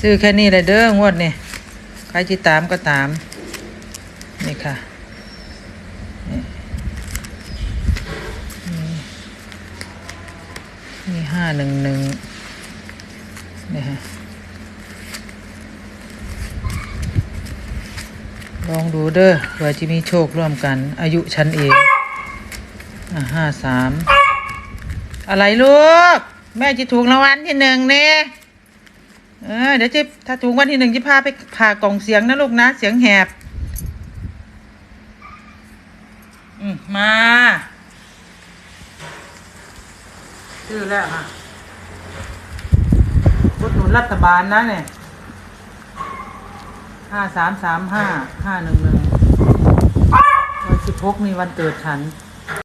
ซื้อแค่นี้เลยเด้องวดนี่ใครจิตามก็ตาม นี่ค่ะนี่นี่นี่ห้าหนึ่งหนึ่งนี่ฮะลองดูเด้อเผื่อจะมีโชคร่วมกัน อายุฉันเอง อะห้าสามอะไรลูก แม่จะถูกรางวัลที่หนึ่งเนี่ย เออเดี๋ยวจะถ้าถูกรางวันที่หนึ่งจะพาไปผ่ากล่องเสียงนะลูกนะ เสียงแหบอืมมาชื่อแล้วค่ะรถหนุนรัฐบาลนะเนี่ยห้าสามสามห้าห้าหนึ่งหนึ่งวันสิบหกมีวันเกิดฉัน